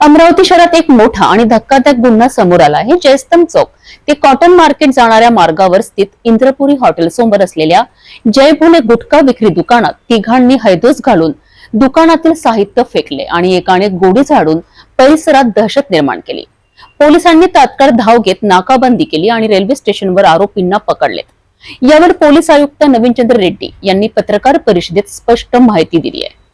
अमरावती शहरात एक मोठा आणि धक्कादायक गुन्हा समोर आला आहे. जयस्तंभ चौक. ते कॉटन मार्केट जाणाऱ्या मार्गावर स्थित इंद्रपुरी हॉटेल समोर असलेल्या जय पुणे गुटखा विक्री दुकानात तिघांनी हैदोस घालून दुकानातील साहित्य फेकले आणि एकाने गोडी झाडून परिसरात दहशत निर्माण केली. पोलिसांनी तात्काळ धाव घेत नाकाबंदी केली आणि रेल्वे स्टेशनवर आरोपींना पकडले. यावर पोलीस आयुक्त नवीनचंद्र रेड्डी यांनी पत्रकार परिषदेत स्पष्ट माहिती दिली आहे.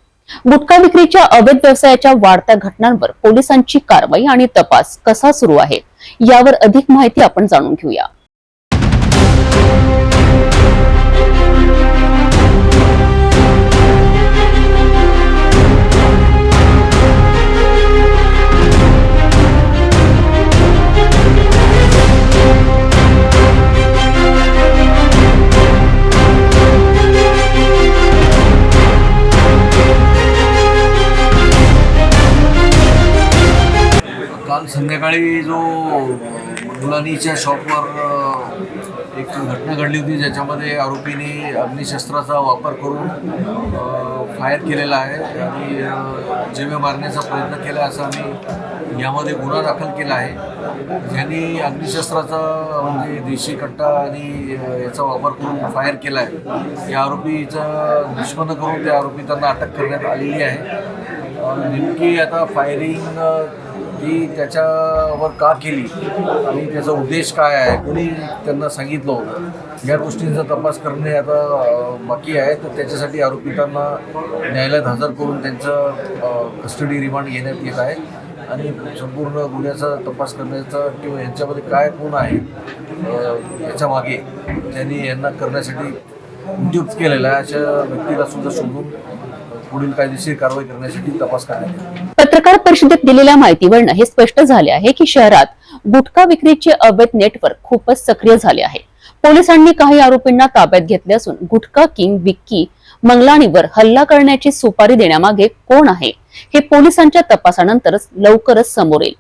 गुटखा विक्रीच्या अवैध व्यवसायाच्या वाढत्या घटनांवर पोलिसांची कारवाई आणि तपास कसा सुरू आहे यावर अधिक माहिती आपण जाणून घेऊया. संध्याकाळी जो मुलानीच्या शॉपवर एक घटना घडली होती ज्याच्यामध्ये आरोपीने अग्निशस्त्राचा वापर करून फायर केलेला आहे. आणि अ, जीवे मारण्याचा प्रयत्न केला असा आम्ही यामध्ये गुन्हा दाखल केला आहे. ज्यांनी अग्निशस्त्राचा म्हणजे देशी कट्टा आणि याचा वापर करून फायर केला आहे या आरोपीचा निष्पन्न करून त्या आरोपी त्यांना अटक करण्यात आलेली आहे. नेमकी आता फायरिंग ती त्याच्यावर का केली? आणि त्याचा उद्देश काय आहे? कोणी त्यांना सांगितलं होतं? या गोष्टींचा तपास करणे आता बाकी आहे. तर त्याच्यासाठी आरोपितांना न्यायालयात हजर करून त्यांचं कस्टडी रिमांड घेण्यात येत आहे. आणि संपूर्ण गुन्ह्याचा तपास करण्याचा किंवा यांच्यामध्ये काय कोण आहे याच्या मागे त्यांनी यांना करण्यासाठी उद्युक्त केलेला आहे. अशा व्यक्तीला सुद्धा शोधून पुढील कायदेशीर कारवाई करण्यासाठी तपास करण्यात पत्रकार परिषदेत दिलेल्या माहितीवरनं हे स्पष्ट झाले आहे की शहरात गुटखा विक्रीचे अवैध नेटवर्क खूपच सक्रिय झाले आहे. पोलिसांनी काही आरोपींना ताब्यात घेतले असून गुटखा किंग विक्की मंगलाणीवर हल्ला करण्याची सुपारी देण्यामागे कोण आहे हे पोलिसांच्या तपासानंतरच लवकरच समोर येईल.